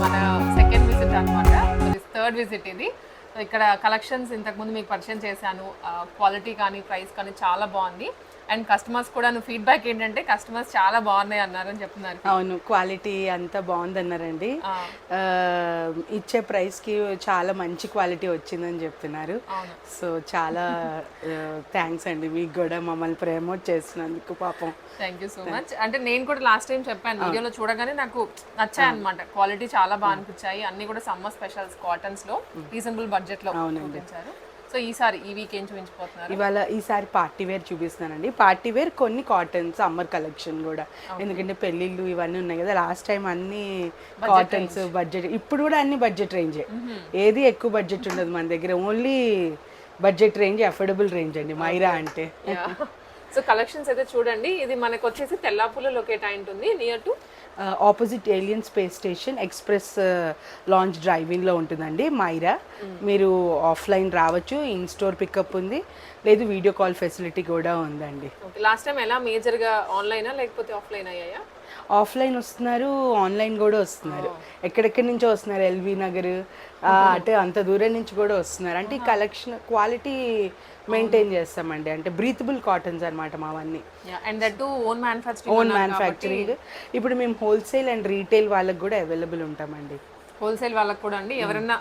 మన second visit అనమాట third visit ఇది. సో ఇక్కడ కలెక్షన్స్ ఇంతకుముందు మీకు పరిచయం చేశాను. క్వాలిటీ కానీ ప్రైస్ కానీ చాలా బాగుంది. అండ్ కస్టమర్స్ కూడా నువ్వు ఫీడ్బ్యాక్ ఏంటంటే కస్టమర్స్ చాలా బాగున్నాయి అన్నారని చెప్తున్నారు. అవును క్వాలిటీ అంతా బాగుందన్నారండి. ఆ, ఆ, ఇచ్చే ప్రైస్కి చాలా మంచి క్వాలిటీ వచ్చిందని చెప్తున్నారు. సో చాలా థ్యాంక్స్ అండి. మీకు కూడా మమ్మల్ని ప్రమోట్ చేస్తున్నందుకు పాపం. థ్యాంక్ యూ సో మచ్ అంటే నేను కూడా లాస్ట్ టైం చెప్పాను వీడియోలో చూడగానే నాకు నచ్చాయి అనమాట క్వాలిటీ చాలా బాగా అనిపించాయి. అన్ని కూడా సమ్మర్ స్పెషల్స్ కాటన్స్లో రీజనబుల్ బడ్జెట్లో చూపించారు. సో ఈసారి ఈ వీక్ ఏం చూపించబోతున్నారు? ఇవాళ ఈసారి పార్టీ వేర్ చూపిస్తున్నానండి. పార్టీ వేర్ కొన్ని కాటన్స్ సమ్మర్ కలెక్షన్ కూడా. ఎందుకంటే పెళ్ళిళ్ళు ఇవన్నీ ఉన్నాయి కదా లాస్ట్ టైం అన్ని కాటన్స్ బడ్జెట్ ఇప్పుడు కూడా అన్ని బడ్జెట్ రేంజే ఏది ఎక్కువ బడ్జెట్ ఉండదు మన దగ్గర. Only budget range affordable range అండి. మైరా అంటే. సో కలెక్షన్స్ అయితే చూడండి. ఇది మనకు వచ్చేసి తెల్లాపూర్లో లొకేట్ అయి ఉంటుంది. Near to opposite alien space station express launch డ్రైవింగ్లో ఉంటుందండి. మైరా మీరు ఆఫ్లైన్ రావచ్చు. ఇన్ స్టోర్ పికప్ ఉంది. లేదు వీడియో కాల్ ఫెసిలిటీ కూడా ఉందండి. లాస్ట్ టైం ఎలా మేజర్గా ఆన్లైనా లేకపోతే ఆఫ్లైన్ అయ్యాయా? ఆఫ్లైన్ వస్తున్నారు ఆన్లైన్ కూడా వస్తున్నారు. ఎక్కడెక్కడి నుంచో వస్తున్నారు ఎల్బీ నగర్ అంటే అంత దూరం నుంచి కూడా వస్తున్నారు. అంటే ఈ కలెక్షన్ క్వాలిటీ మెయింటైన్ చేస్తామండి. అంటే బ్రీతబుల్ కాటన్స్ అన్నమాట మావన్నీ. And that own manufacturing own manufacturing. ఇప్పుడు మేము హోల్సేల్ అండ్ రీటైల్ వాళ్ళకి కూడా అవైలబుల్ ఉంటామండి. హోల్సేల్ వాళ్ళకి కూడా అండి. ఎవరైనా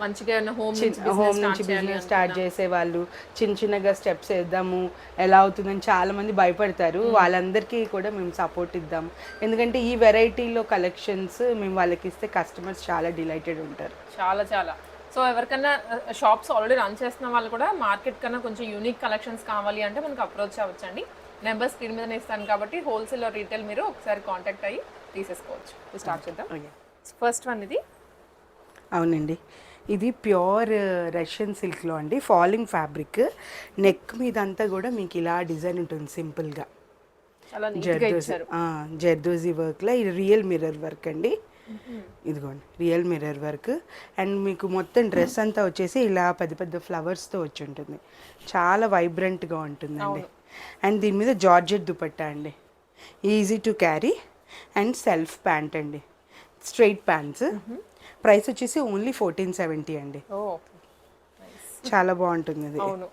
మంచిగా హోమ్ హోమ్ నుంచి బిజినెస్ స్టార్ట్ చేసే వాళ్ళు చిన్న చిన్నగా స్టెప్స్ వేద్దాము ఎలా అవుతుందని చాలా మంది భయపడతారు. వాళ్ళందరికీ కూడా మేము సపోర్ట్ ఇద్దాం. ఎందుకంటే ఈ వెరైటీలో కలెక్షన్స్ మేము వాళ్ళకి ఇస్తే కస్టమర్స్ చాలా డిలైటెడ్ ఉంటారు. చాలా చాలా. సో ఎవరికైనా షాప్స్ ఆల్రెడీ రన్ చేస్తున్న వాళ్ళు కూడా మార్కెట్ కన్నా కొంచెం యూనిక్ కలెక్షన్స్ కావాలి అంటే మనకు అప్రోచ్ అవ్వచ్చండి. నెంబర్ స్క్రీన్ మీద ఇస్తాను కాబట్టి హోల్సేల్ రీటైల్ మీరు ఒకసారి కాంటాక్ట్ అయ్యి తీసేసుకోవచ్చు. స్టార్ట్ చేద్దాం. ఫస్ట్ వన్ ఇది. అవునండి. ఇది ప్యూర్ రష్యన్ సిల్క్లో అండి. ఫాలింగ్ ఫ్యాబ్రిక్ నెక్ మీద అంతా కూడా మీకు ఇలా డిజైన్ ఉంటుంది సింపుల్గా జర్దోజీ వర్క్లో ఇది రియల్ మిర్రర్ వర్క్ అండి. ఇదిగోండి. రియల్ మిర్రర్ వర్క్ అండ్ మీకు మొత్తం డ్రెస్ అంతా వచ్చేసి ఇలా పెద్ద పెద్ద ఫ్లవర్స్తో వచ్చి ఉంటుంది. చాలా వైబ్రెంట్గా ఉంటుందండి. అండ్ దీని మీద జార్జెట్ దుపట్టా అండి. Easy to carry and self pant అండి. Straight pants. ప్రైస్ వచ్చేసి ఓన్లీ ఫోర్టీన్ సెవెంటీ అండి. చాలా బాగుంటుంది అవును.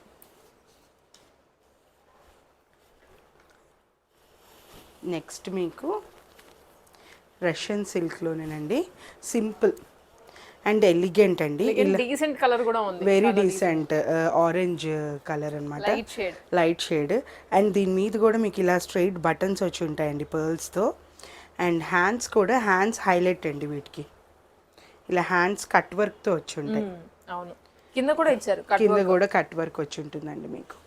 నెక్స్ట్ మీకు రష్యన్ సిల్క్లోనేనండి. సింపుల్ అండ్ ఎలిగెంట్ అండి. డీసెంట్ కలర్ కూడా ఉంది. వెరీ డీసెంట్ ఆరెంజ్ కలర్ అన్నమాట. Light shade light shade and దీని మీద కూడా మీకు ఇలా స్ట్రైట్ బటన్స్ వచ్చి ఉంటాయండి పర్ల్స్తో అండ్ హ్యాండ్స్ కూడా హ్యాండ్స్ హైలైట్ అండి వీటికి. ఇలా హ్యాండ్స్ కట్ వర్క్తో వచ్చి ఉంటాయి. అవును. కింద కూడా ఇచ్చారు కట్ కింద కూడా కట్ వర్క్ వచ్చి ఉంటుందండి మీకు.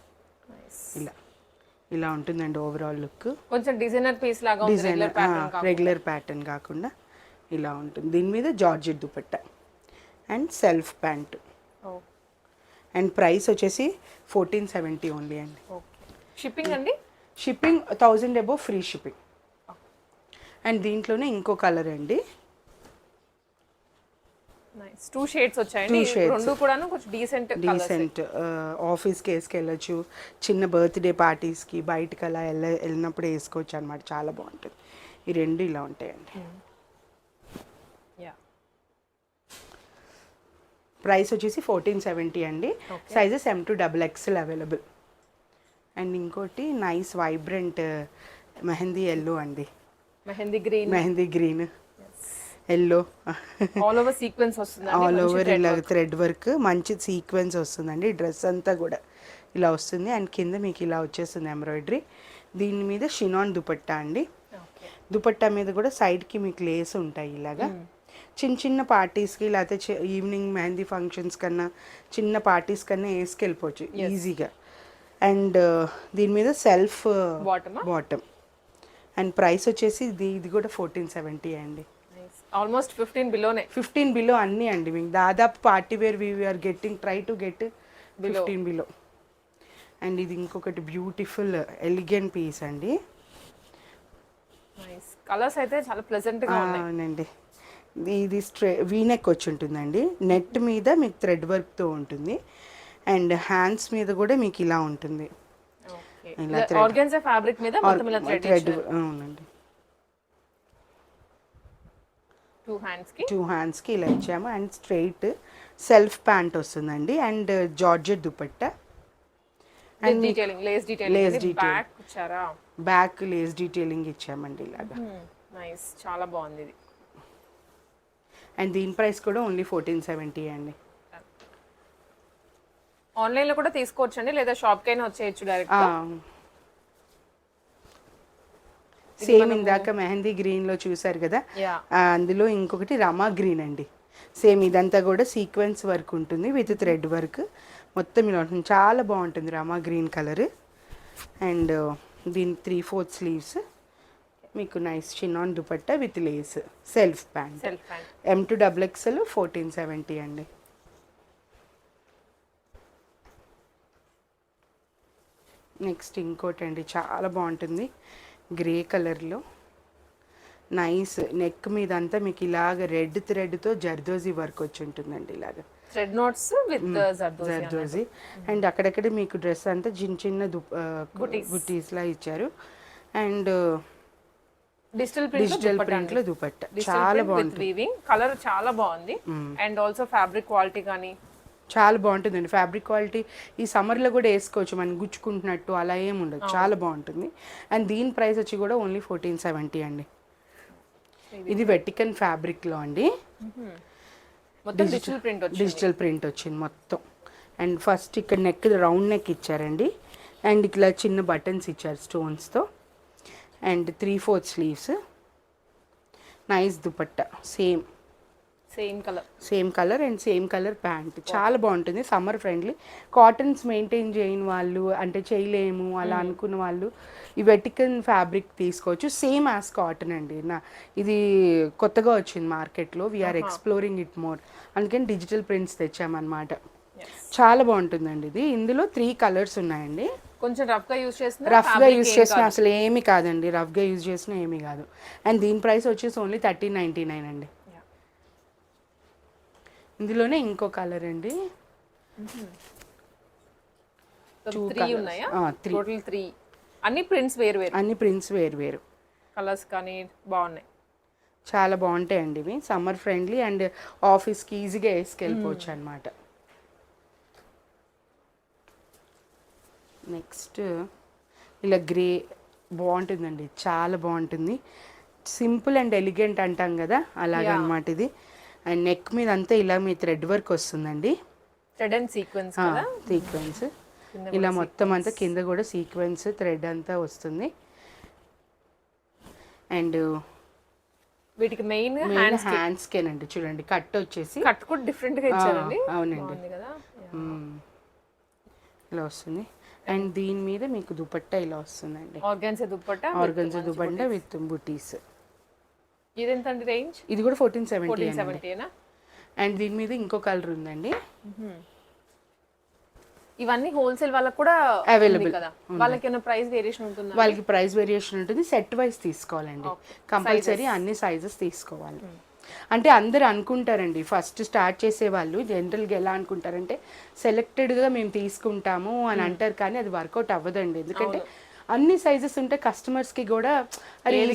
ఇలా. ఇలా ఉంటుందండి ఓవరాల్ లుక్ కొంచెం డిజైనర్ పీస్ లాగా ఉంది డిజైన్ రెగ్యులర్ ప్యాటర్న్ కాకుండా. ఇలా ఉంటుంది. దీని మీద georgette dupatta and self pant. And price వచ్చేసి ఫోర్టీన్ సెవెంటీ ఓన్లీ అండి. షిప్పింగ్ అండి? Shipping thousand above free shipping and దీంట్లోనే ఇంకో కలర్ అండి. టూ షేడ్స్ వచ్చాయండి. రెండు కూడాను కొంచెం డీసెంట్ డీసెంట్ ఆఫీస్కి వేసుకెళ్ళచ్చు. చిన్న బర్త్డే పార్టీస్కి బయటకు అలా వెళ్ళ వెళ్ళినప్పుడు వేసుకోవచ్చు అనమాట చాలా బాగుంటుంది. ఈ రెండు ఇలా ఉంటాయండి. యా ప్రైస్ వచ్చేసి ఫోర్టీన్ సెవెంటీ అండి. Sizes M to double XL available and ఇంకోటి నైస్ వైబ్రెంట్ మెహందీ ఎల్లో అండి. Mehndi green. Mehndi green. Yellow all over sequins వస్తుంది ఆల్ ఓవర్ ఇలా థ్రెడ్ వర్క్ మంచి సీక్వెన్స్ వస్తుందండి. డ్రెస్ అంతా కూడా ఇలా వస్తుంది. అండ్ కింద మీకు ఇలా వచ్చేస్తుంది ఎంబ్రాయిడరీ దీని మీద షినాన్ దుపట్టా అండి. దుపట్టా మీద కూడా సైడ్కి మీకు లేస్ ఉంటాయి ఇలాగా. చిన్న చిన్న పార్టీస్కి లేకపోతే ఈవినింగ్ మెహందీ ఫంక్షన్స్ కన్నా చిన్న పార్టీస్ కన్నా వేసుకెళ్ళిపోవచ్చు ఈజీగా అండ్ దీని మీద సెల్ఫ్ బాటమా బాటమ్ అండ్ ప్రైస్ వచ్చేసి ఇది ఇది కూడా ఫోర్టీన్ సెవెంటీ అండి. ఆల్మోస్ట్ ఫిఫ్టీన్ బిలోనే ఫిఫ్టీన్ బిలో అన్నీ అండి. మీకు దాదాపు party wear we are getting try to get fifteen below. And ఇది ఇంకొకటి బ్యూటిఫుల్ ఎలిగెంట్ పీస్ అండి. కలర్స్ అయితే చాలా ప్లెజెంట్గా ఉన్నాయి. అవునండి. ఇది స్ట్రే వీనెక్ వచ్చి ఉంటుందండి నెట్ మీద మీకు థ్రెడ్ వర్క్తో ఉంటుంది. అండ్ హ్యాండ్స్ మీద కూడా మీకు ఇలా ఉంటుంది. ఇలా thread. ఆర్గన్జా ఫ్యాబ్రిక్ మీద మొత్తం ఇలా థ్రెడ్ థ్రెడ్ అవునండి. టూ హ్యాండ్స్కి. టూ హ్యాండ్స్కి ఇలా ఇచ్చాము. అండ్ స్ట్రైట్ సెల్ఫ్ ప్యాంట్ వస్తుందండి. And georgette dupatta detailing lace detailing detailing. Back ఇచ్చారా? బ్యాక్ లేస్ డీటెయిలింగ్ ఇచ్చామండి ఇలాగా. నైస్ చాలా బాగుంది ఇది. అండ్ దీని ప్రైస్ కూడా ఓన్లీ ఫోర్టీన్ సెవెంటీ అండి. ఆన్లైన్లో కూడా తీసుకోవచ్చండి లేదా షాప్ కైనా వచ్చేయచ్చు డైరెక్ట్ సేమ్ ఇందాక మెహందీ గ్రీన్లో చూసారు కదా? అందులో ఇంకొకటి రమా గ్రీన్ అండి. సేమ్ ఇదంతా కూడా సీక్వెన్స్ వర్క్ ఉంటుంది విత్ థ్రెడ్ వర్క్ మొత్తం ఇలా ఉంటుంది. చాలా బాగుంటుంది రమా గ్రీన్ కలర్. అండ్ దీని త్రీ ఫోర్త్ స్లీవ్స్ మీకు nice chinon dupatta with lace self pant M to double XL fourteen seventy అండి. నెక్స్ట్ ఇంకోటి అండి చాలా బాగుంటుంది. గ్రే కలర్లో. నైస్ నెక్ మీద అంతా మీకు ఇలాగ రెడ్ థ్రెడ్తో జర్దోజీ వర్క్ వచ్చి ఉంటుందండి ఇలాగ. Thread notes with zardozi and అక్కడక్కడ మీకు డ్రెస్ అంతా చిన్న చిన్న బుటీస్లా ఇచ్చారు. అండ్ డిజిటల్ ప్రింట్ డిజిటల్ ప్రింట్లో దుపట్ట. చాలా వీవింగ్ కలర్ చాలా బాగుంది. అండ్ ఆల్సో ఫ్యాబ్రిక్ క్వాలిటీ కానీ చాలా బాగుంటుందండి. ఫ్యాబ్రిక్ క్వాలిటీ ఈ సమ్మర్లో కూడా వేసుకోవచ్చు మనం గుచ్చుకుంటున్నట్టు అలా ఏం ఉండదు. చాలా బాగుంటుంది. అండ్ దీని ప్రైస్ వచ్చి కూడా ఓన్లీ ఫోర్టీన్ సెవెంటీ అండి. ఇది వెటికన్ ఫ్యాబ్రిక్లో అండి. మొత్తం డిజిటల్ ప్రింట్ వచ్చింది. డిజిటల్ ప్రింట్ వచ్చింది మొత్తం. అండ్ ఫస్ట్ ఇక్కడ నెక్ రౌండ్ నెక్ ఇచ్చారండి. అండ్ ఇట్లా చిన్న బటన్స్ ఇచ్చారు స్టోన్స్తో. And three fourth sleeves. Nice dupatta. Same. Same colour same colour and same colour pant చాలా బాగుంటుంది. సమ్మర్ ఫ్రెండ్లీ కాటన్స్ మెయింటైన్ చేయని వాళ్ళు అంటే చేయలేము అలా అనుకున్న వాళ్ళు ఈ వెటికన్ ఫ్యాబ్రిక్ తీసుకోవచ్చు. సేమ్ యాజ్ కాటన్ అండి. నా ఇది కొత్తగా వచ్చింది మార్కెట్లో. వీఆర్ ఎక్స్ప్లోరింగ్ ఇట్ మోర్ అందుకని డిజిటల్ ప్రింట్స్ తెచ్చామన్నమాట. చాలా బాగుంటుందండి ఇది. ఇందులో త్రీ కలర్స్ ఉన్నాయండి. కొంచెం రఫ్గా యూస్ చేసిన రఫ్గా యూజ్ చేసిన అసలు ఏమీ కాదండి. రఫ్గా యూజ్ చేసిన ఏమీ కాదు. అండ్ దీని ప్రైస్ వచ్చేసి ఓన్లీ థర్టీన్ నైంటీ నైన్ అండి. ఇందులోనే ఇంకో కలర్ అండి. త్రీ. టోటల్ అన్ని ప్రింట్స్ వేరు వేరు అన్ని ప్రింట్స్ వేరు వేరు కలర్స్ కానీ బాగున్నాయి. చాలా బాగుంటాయండి ఇవి. సమ్మర్ ఫ్రెండ్లీ అండ్ ఆఫీస్కి ఈజీగా వేసుకెళ్ళిపోవచ్చు అనమాట నెక్స్ట్ ఇలా గ్రే బాగుంటుందండి. చాలా బాగుంటుంది. సింపుల్ అండ్ ఎలిగెంట్ అంటాం కదా? అలాగనమాట ఇది. అండ్ నెక్ మీద అంతా ఇలా మీ థ్రెడ్ వర్క్ వస్తుందండి. థ్రెడ్ అండ్ సీక్వెన్స్ సీక్వెన్స్ ఇలా మొత్తం అంతా కింద కూడా సీక్వెన్స్ థ్రెడ్ అంతా వస్తుంది. అండ్ వీటికి మెయిన్ హ్యాండ్స్ హ్యాండ్స్కేనండి చూడండి కట్ వచ్చేసి. కట్ కూడా డిఫరెంట్గా ఇచ్చారండి. అవునండి. ఇలా వస్తుంది. అండ్ దీని మీద మీకు దుపట్టా ఇలా వస్తుందండి. Organza dupatta organza dupatta with butis ఇదెంత అండి రేంజ్? ఇది కూడా ఫోర్టీన్ సెవెంటీ ఫోర్టీన్ అండి సెవెంటీనా అండ్ దీని మీద ఇంకో కలర్ ఉందండి. ఇవన్నీ హోల్సేల్ వాళ్ళకి కూడా. ఉంది కదా? వాళ్ళకి ఏమైనా ప్రైస్ వేరియేషన్ ఉంటుందా? వాళ్ళకి ప్రైస్ వేరియేషన్ ఉంటుంది. సెట్ వైజ్ తీసుకోవాలండి. కంపల్సరీ అన్ని సైజెస్ తీసుకోవాలి. అంటే అందరు అనుకుంటారండి. ఫస్ట్ స్టార్ట్ చేసే వాళ్ళు జనరల్గా ఎలా అనుకుంటారంటే సెలెక్టెడ్గా మేము తీసుకుంటాము అని అంటారు కానీ అది వర్కౌట్ అవ్వదండి. ఎందుకంటే అన్ని సైజెస్ ఉంటే కస్టమర్స్కి కూడా ఏది-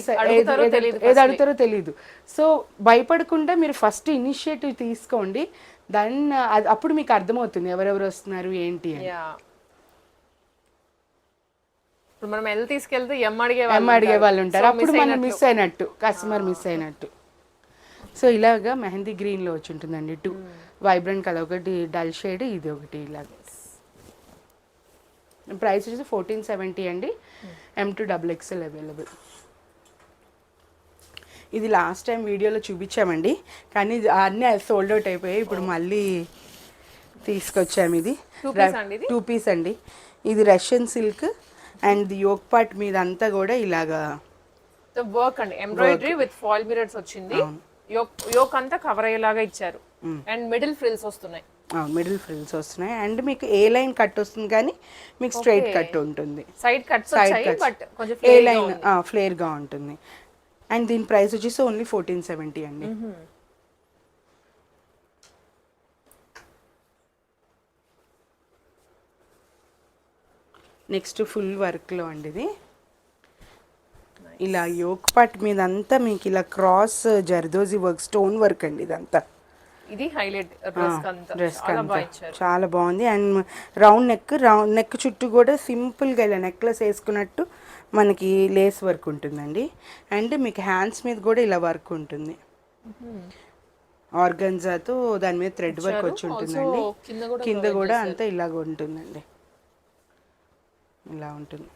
అడుగుతారో తెలియదు సో భయపడకుండా మీరు ఫస్ట్ ఇనిషియేటివ్ తీసుకోండి. దెన్ అప్పుడు మీకు అర్థమవుతుంది ఎవరెవరు వస్తున్నారు ఏంటి అని. ఇప్పుడు మనం ఎల్ తీసుకెళ్తే ఎం అడిగే ఎమ్ అడిగే వాళ్ళు ఉంటారు. అప్పుడు మనం మిస్ అయినట్టు. కస్టమర్ మిస్ అయినట్టు. సో ఇలాగా మెహందీ గ్రీన్లో వచ్చి ఉంటుందండి టూ వైబ్రెంట్ కలర్ ఒకటి డల్ షేడ్ ఇది ఒకటి ఇలాగ. ప్రైస్ వచ్చేసి ఫోర్టీన్ సెవెంటీ అండి. M to double XL available ఇది లాస్ట్ టైం వీడియోలో చూపించామండి. కానీ అన్నీ సోల్డ్ అవుట్ అయిపోయాయి. ఇప్పుడు మళ్ళీ తీసుకొచ్చాము ఇది? టూ పీస్ అండి ఇది? Russian silk and. Yoke part మీద అంతా కూడా ఇలాగా వర్క్ అండి. ఎంబ్రాయిడరీ విత్ ఫాయిల్ మిరర్స్ వచ్చింది. యోక్ యోక్ అంతా కవర్ అయ్యేలాగా ఇచ్చారు. అండ్ మిడిల్ ఫ్రిల్స్ వస్తున్నాయి. మిడిల్ ఫ్రిల్స్ వస్తున్నాయి. అండ్ మీకు ఏ లైన్ కట్ వస్తుంది కానీ మీకు స్ట్రైట్ కట్ ఉంటుంది. సైడ్ కట్స్ సైడ్ కొంచెం ఏ లైన్. ఫ్లేర్గా ఉంటుంది. అండ్ దీని ప్రైస్ వచ్చేసి ఓన్లీ ఫోర్టీన్ సెవెంటీ అండి. నెక్స్ట్ ఫుల్ వర్క్లో అండి ఇది. ఇలా యోక్ పార్ట్ మీద అంతా మీకు ఇలా cross zardozi work stone work అండి ఇదంతా. ఇది హైలైట్ డ్రెస్ చాలా బాగుంది. And round neck round neck చుట్టూ కూడా సింపుల్గా ఇలా నెక్లెస్ వేసుకున్నట్టు మనకి లేస్ వర్క్ ఉంటుందండి. అండ్ మీకు హ్యాండ్స్ మీద కూడా ఇలా వర్క్ ఉంటుంది. ఆర్గన్జాతో దాని మీద థ్రెడ్ వర్క్ వచ్చి ఉంటుందండి. Also, కింద కూడా కింద కూడా అంతా ఇలాగ ఉంటుందండి. ఇలా ఉంటుంది.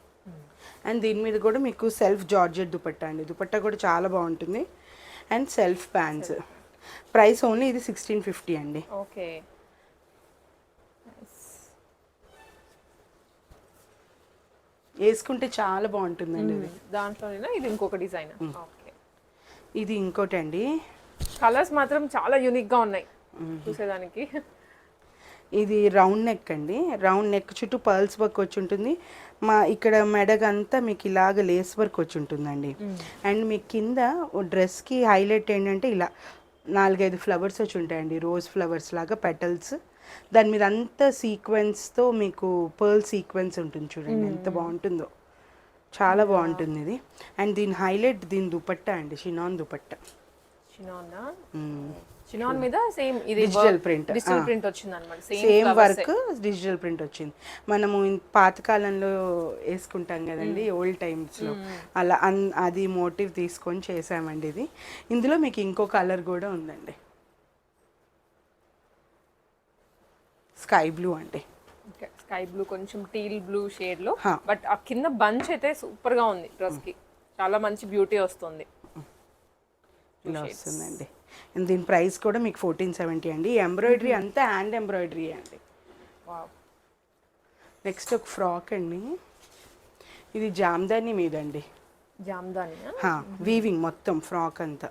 అండ్ దీని మీద కూడా మీకు సెల్ఫ్ జార్జెట్ దుపట్టా అండి. దుపట్టా కూడా చాలా బాగుంటుంది. And self pants. Price only ఇది సిక్స్టీన్ ఫిఫ్టీ అండి. ఓకే. వేసుకుంటే చాలా బాగుంటుందండి ఇది. దాంట్లోనేనా? ఇది ఇంకొక డిజైన్? ఓకే. ఇది ఇంకోటి అండి కలర్స్ మాత్రం చాలా యూనిక్గా ఉన్నాయి చూసేదానికి. ఇది రౌండ్ నెక్ అండి. రౌండ్ నెక్ చుట్టూ పర్ల్స్ వర్క్ వచ్చి ఉంటుంది. మా ఇక్కడ మెడగంతా మీకు ఇలాగ లేస్ వర్క్ వచ్చి ఉంటుందండి. అండ్ మీ కింద డ్రెస్కి హైలైట్ ఏంటంటే ఇలా నాలుగైదు ఫ్లవర్స్ వచ్చి ఉంటాయండి. రోజ్ ఫ్లవర్స్ లాగా పెటల్స్. దాని మీద అంతా సీక్వెన్స్తో మీకు పర్ల్ సీక్వెన్స్ ఉంటుంది చూడండి. ఎంత బాగుంటుందో. చాలా బాగుంటుంది ఇది. అండ్ దీని హైలైట్ దీని దుపట్టా అండి. షినాన్ దుపట్టా. మ్మ్. చినాన్ మీద సేమ్ ఇది Digital print. డిజిటల్. ప్రింట్ వచ్చింది అనమాట సేమ్ వర్క్ డిజిటల్ ప్రింట్ వచ్చింది. మనము పాతకాలంలో వేసుకుంటాం కదండి ఓల్డ్ టైమ్స్లో అలా అన్- అది మోటివ్ తీసుకొని చేసామండి ఇది. ఇందులో మీకు ఇంకో కలర్ కూడా ఉందండి. స్కై బ్లూ అండి. స్కై బ్లూ కొంచెం టీల్ బ్లూ షేడ్లో. హా. బట్ ఆ కింద బంచ్ అయితే సూపర్గా ఉంది డ్రెస్కి చాలా మంచి బ్యూటీ వస్తుంది. ఇలా వస్తుందండి. దీని ప్రైస్ కూడా మీకు ఫోర్టీన్ సెవెంటీ అండి. ఎంబ్రాయిడరీ అంతా హ్యాండ్ ఎంబ్రాయిడరీ అండి. వావ్ నెక్స్ట్ ఒక ఫ్రాక్ అండి. ఇది జామ్దాని మీద అండి జామ్దాని వీవింగ్ మొత్తం ఫ్రాక్ అంతా.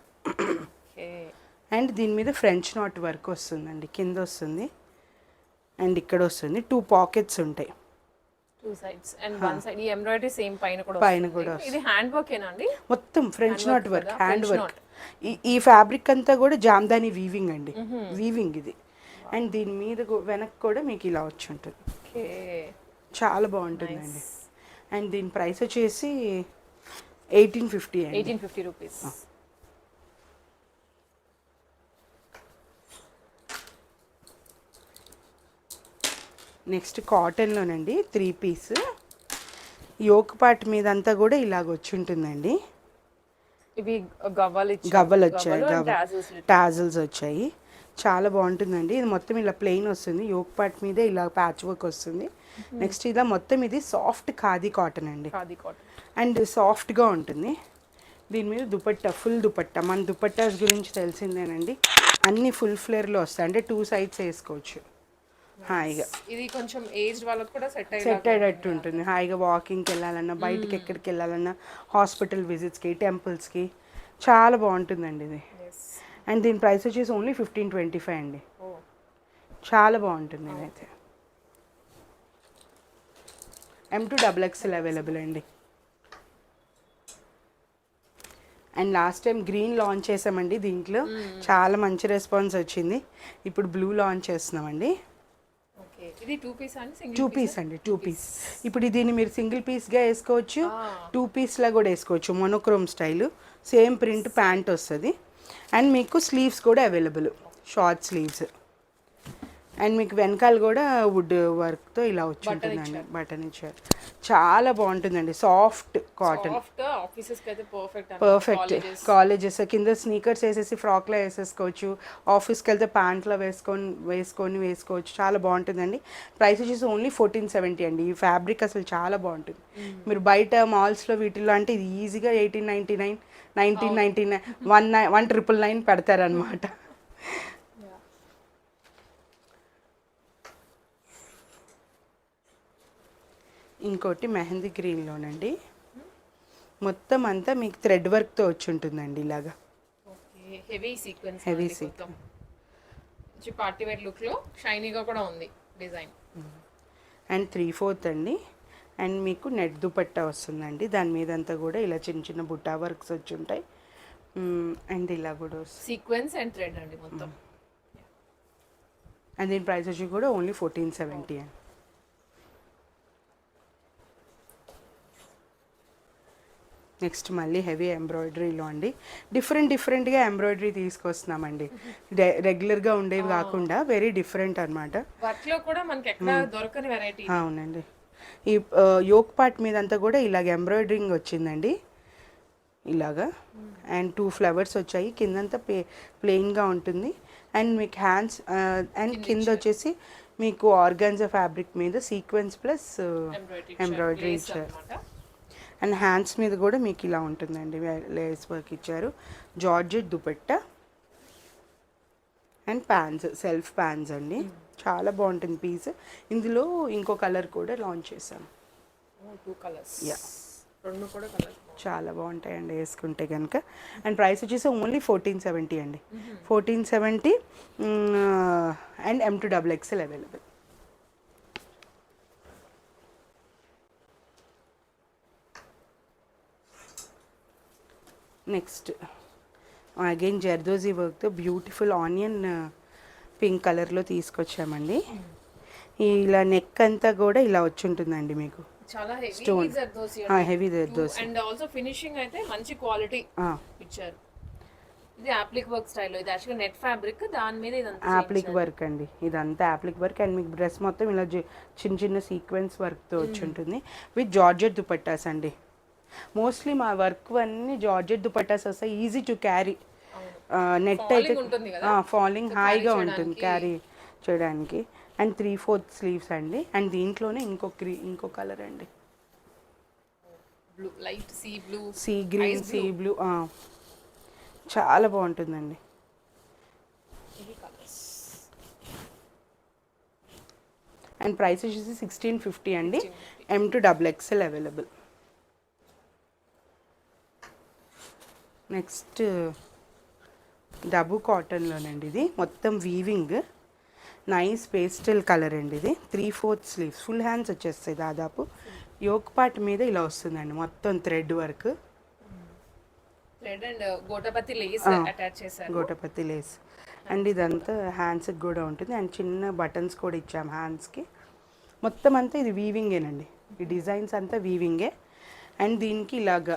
అండ్ దీని మీద ఫ్రెంచ్ నాట్ వర్క్ వస్తుందండి. కింద వస్తుంది. అండ్ ఇక్కడ వస్తుంది. టూ పాకెట్స్ ఉంటాయి. Two sides and one side ఈ ఎంబ్రాయిడరీ సేమ్ పైన కూడా పైన. కూడా ఇది హ్యాండ్ వర్క్ ఏనా అండి? మొత్తం French knot work? Hand work ఈ ఈ ఫ్యాబ్రిక్ అంతా కూడా జామ్దాని వీవింగ్ అండి. వీవింగ్ ఇది. అండ్ దీని మీద వెనక్కి కూడా మీకు ఇలా వచ్చి ఉంటుంది. ఓకే. చాలా బాగుంటుందండి. అండ్ దీని ప్రైస్ వచ్చేసి ఎయిటీన్ ఫిఫ్టీ అండి. ఎయిటీన్ ఫిఫ్టీ రూపీస్ నెక్స్ట్ కాటన్లోనండి త్రీ పీస్. యోక్ పార్ట్ మీద అంతా కూడా ఇలాగ వచ్చి ఉంటుందండి ఇవి గవ్వలు వచ్చాయి టాజల్స్ వచ్చాయి. చాలా బాగుంటుందండి. ఇది మొత్తం ఇలా ప్లెయిన్ వస్తుంది. యోక్ పార్ట్ మీద ఇలా ప్యాచ్ వర్క్ వస్తుంది. నెక్స్ట్ ఇలా మొత్తం ఇది సాఫ్ట్ ఖాదీ కాటన్ అండి. అండ్ సాఫ్ట్గా ఉంటుంది. దీని మీద దుపట్టా ఫుల్ దుపట్టా. మన దుపట్టాస్ గురించి తెలిసిందేనండి. అన్ని ఫుల్ ఫ్లేర్లో వస్తాయి. అంటే టూ సైడ్స్ వేసుకోవచ్చు. హాయిగా. ఇది కొంచెం ఏజ్ వాళ్ళకి కూడా సెట్ సెట్ అయ్యేటట్టు ఉంటుంది. హాయిగా వాకింగ్కి వెళ్ళాలన్నా బయటికి ఎక్కడికి వెళ్ళాలన్నా హాస్పిటల్ విజిట్స్కి టెంపుల్స్కి చాలా బాగుంటుందండి ఇది. అండ్ దీని ప్రైస్ వచ్చేసి ఓన్లీ ఫిఫ్టీన్ ట్వంటీ ఫైవ్ అండి చాలా బాగుంటుంది ఇదైతే M to double XL available అండి. And last time green launch చేసామండి దీంట్లో. చాలా మంచి రెస్పాన్స్ వచ్చింది. ఇప్పుడు బ్లూ లాంచ్ చేస్తున్నామండి. ఇది టూ పీస్ అండి టూ పీస్ అండి టూ పీస్ ఇప్పుడు దీన్ని మీరు సింగిల్ పీస్గా వేసుకోవచ్చు. టూ పీస్లా కూడా వేసుకోవచ్చు. Monochrome style same print pant వస్తుంది. అండ్ మీకు స్లీవ్స్ కూడా అవైలబుల్ షార్ట్ స్లీవ్స్ అండ్ మీకు వెనకాల కూడా వుడ్ వర్క్తో ఇలా వచ్చి ఉంటుందండి. బటన్ ఇచ్చారు. చాలా బాగుంటుందండి. Soft cotton. Perfect colleges. కింద స్నీకర్స్ వేసేసి ఫ్రాక్లో వేసేసుకోవచ్చు. ఆఫీస్కి వెళ్తే ప్యాంట్లో వేసుకొని వేసుకొని వేసుకోవచ్చు. చాలా బాగుంటుందండి. ప్రైస్ వచ్చేసి ఓన్లీ ఫోర్టీన్ సెవెంటీ అండి. ఈ ఫ్యాబ్రిక్ అసలు చాలా బాగుంటుంది. మీరు బయట మాల్స్లో వీటిల్లో అంటే ఇది ఈజీగా eighteen ninety nine nineteen ninety nine one nine one triple nine పెడతారనమాట ఇంకోటి మెహందీ గ్రీన్లోనండి. మొత్తం అంతా మీకు థ్రెడ్ వర్క్తో వచ్చి ఉంటుందండి ఇలాగా. ఓకే. హెవీ సీక్వెన్స్ మొత్తం. మంచి పార్టీ వేర్ లుక్లో షైనీగా కూడా ఉంది డిజైన్. అండ్ త్రీ ఫోర్త్ అండి. అండ్ మీకు నెట్ దుపట్టా వస్తుందండి. దాని మీద అంతా కూడా ఇలా చిన్న చిన్న బుట్టా వర్క్స్ వచ్చి ఉంటాయి. అండ్ ఇలా కూడా వస్తుంది. సీక్వెన్స్ అండ్ థ్రెడ్ అండి మొత్తం. అండ్ దీని ప్రైస్ వచ్చి కూడా ఓన్లీ ఫోర్టీన్ సెవెంటీ అండి. నెక్స్ట్ మళ్ళీ హెవీ ఎంబ్రాయిడరీలో అండి. డిఫరెంట్ డిఫరెంట్గా ఎంబ్రాయిడరీ తీసుకొస్తున్నామండి. రెగ్యులర్గా ఉండేవి కాకుండా వెరీ డిఫరెంట్ అనమాట అవునండి. ఈ యోక్ పార్ట్ మీద అంతా కూడా ఇలాగ ఎంబ్రాయిడరింగ్ వచ్చిందండి. ఇలాగా. అండ్ టూ ఫ్లవర్స్ వచ్చాయి. కిందంతా ప్లే ప్లెయిన్గా ఉంటుంది. అండ్ మీకు హ్యాండ్స్ అండ్ కింద వచ్చేసి మీకు ఆర్గాన్జా ఫ్యాబ్రిక్ మీద సీక్వెన్స్ ప్లస్ ఎంబ్రాయిడరీ ఇచ్చారు అండ్ హ్యాండ్స్ మీద కూడా మీకు ఇలా ఉంటుందండి. లేస్ వర్క్ ఇచ్చారు. Georgette dupatta and pants self pants అండి. చాలా బాగుంటుంది పీస్. ఇందులో ఇంకో కలర్ కూడా లాంచ్ చేశాం. Two colours. Yeah. రెండు కూడా కలర్స్. చాలా బాగుంటాయండి వేసుకుంటే కనుక అండ్ ప్రైస్ వచ్చేసి ఓన్లీ ఫోర్టీన్ సెవెంటీ అండి. Fourteen seventy and M to double XL available next again zardozi వర్క్తో బ్యూటిఫుల్ ఆనియన్ పింక్ కలర్లో తీసుకొచ్చామండి. ఇలా నెక్ అంతా కూడా ఇలా వచ్చి ఉంటుందండి మీకు. చాలా. Zardozi heavy zardozi and. Also finishing అయితే మంచి క్వాలిటీ ఇచ్చారు. ఇది యాప్లిక్ వర్క్ స్టైల్ ఇది యాక్చువల్గా నెట్ ఫ్యాబ్రిక్ దాని మీద ఇదంతా యాప్లిక్ వర్క్ అండి. ఇదంతా యాప్లిక్ వర్క్ అండ్ మీకు డ్రెస్ మొత్తం ఇలా చిన్న చిన్న సీక్వెన్స్ వర్క్తో వచ్చి ఉంటుంది విత్ జార్జెట్ దుపట్టాస్ అండి. మోస్ట్లీ మా వర్క్ అన్ని జార్జెట్ దుపట్టాస్ వస్తాయి ఈజీ టు క్యారీ నెట్ అయితే? ఫాలింగ్ హాయిగా ఉంటుంది క్యారీ చేయడానికి. అండ్ త్రీ ఫోర్త్ స్లీవ్స్ అండి. అండ్ దీంట్లోనే ఇంకో క్రీ ఇంకో కలర్ అండి. Light sea blue sea green sea blue చాలా బాగుంటుందండి. అండ్ ప్రైస్ వచ్చేసి సిక్స్టీన్ ఫిఫ్టీ అండి. M to double XL available next డబు కాటన్లోనండి ఇది. మొత్తం వీవింగ్ నైస్ పేస్టల్ కలర్ అండి ఇది. Three fourth sleeves full hands వచ్చేస్తాయి దాదాపు. యోక్ పార్ట్ మీద ఇలా వస్తుందండి. మొత్తం thread work thread and gotapatti lace attach చేశారు. గోటపతి లేస్ అండ్ ఇదంతా హ్యాండ్స్కి కూడా ఉంటుంది. అండ్ చిన్న బటన్స్ కూడా ఇచ్చాం హ్యాండ్స్కి మొత్తం అంతా ఇది వీవింగేనండి ఈ డిజైన్స్ అంతా వీవింగే అండ్ దీనికి ఇలాగా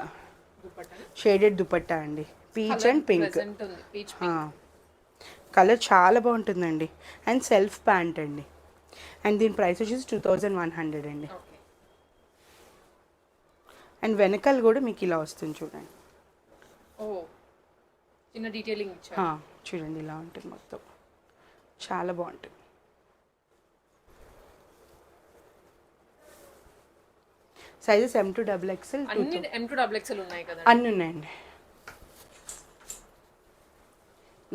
షేడెడ్ దుపట్టా అండి. పీచ్ అండ్ పింక్ కలర్ చాలా బాగుంటుందండి. అండ్ సెల్ఫ్ ప్యాంట్ అండి. అండ్ దీని ప్రైస్ వచ్చేసి టూ థౌజండ్ వన్ హండ్రెడ్ అండి. అండ్ వెనకాల కూడా మీకు ఇలా వస్తుంది చూడండి. చిన్న డీటెయిలింగ్ చూడండి ఇలా ఉంటుంది మొత్తం. చాలా బాగుంటుంది. Sizes M to double XL to అన్ని ఎం టు డబుల్ ఎక్స్ఎల్ ఉన్నాయి కదా అన్నీ ఉన్నాయండి.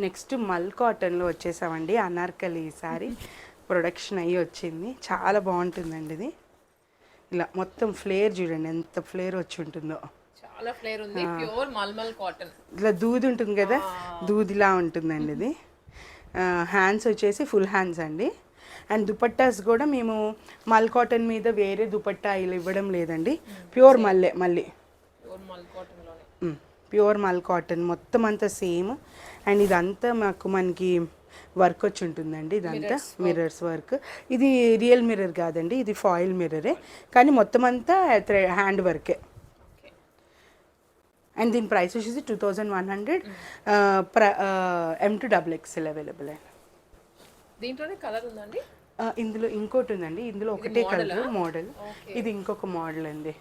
నెక్స్ట్ మల్ కాటన్లో వచ్చేసామండి అనార్కలి సారీ ప్రొడక్షన్ అయ్యి వచ్చింది. చాలా బాగుంటుందండి ఇది. ఇలా మొత్తం ఫ్లేర్ చూడండి ఎంత ఫ్లేర్ వచ్చి ఉంటుందో. చాలా ఫ్లేర్ ఉంది ప్యూర్ మల్మల్ కాటన్ ఇట్లా దూది ఉంటుంది కదా దూదిలా ఉంటుందండి ఇది. హ్యాండ్స్ వచ్చేసి ఫుల్ హ్యాండ్స్ అండి. అండ్ దుపట్టాస్ కూడా మేము మల్ కాటన్ మీద వేరే దుపట్టా ఇలా ఇవ్వడం లేదండి. ప్యూర్ మల్లె మళ్ళీ ప్యూర్ మల్ కాటన్ మొత్తం అంతా సేమ్. అండ్ ఇదంతా మాకు మనకి వర్క్ వచ్చి ఉంటుందండి ఇదంతా. మిర్రర్స్ వర్క్ ఇది రియల్ మిర్రర్ కాదండి ఇది ఫాయిల్ మిర్రరే. కానీ మొత్తం అంతా హ్యాండ్ వర్కే. అండ్ దీని ప్రైస్ వచ్చేసి two thousand one hundred. M to double XL available అండి. దీంట్లోనే కలర్ ఉందండి? ఇందులో ఇంకోటి ఉందండి. ఇందులో ఒకటే కలర్ మోడల్. ఇది ఇంకొక మోడల్ అండి.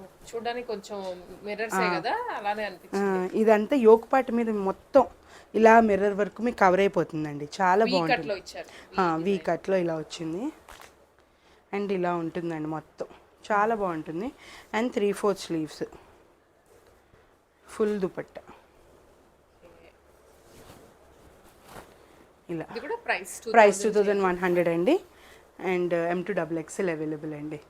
చూడడానికి కొంచెం మిర్రర్సే కదా? అలానే అనిపించింది. ఆ, ఇదంతా యోక్ పార్ట్ మీద మొత్తం ఇలా మిర్రర్ వర్క్ మీకు కవర్ అయిపోతుందండి. చాలా బాగుంటుంది. కట్లో ఇచ్చారు. వీ కట్లో ఇలా వచ్చింది. అండ్ ఇలా ఉంటుందండి మొత్తం. చాలా బాగుంటుంది. And three fourth sleeves full dupatta. ఇలా. Price two thousand one hundred అండి. And M to double XL available అండి.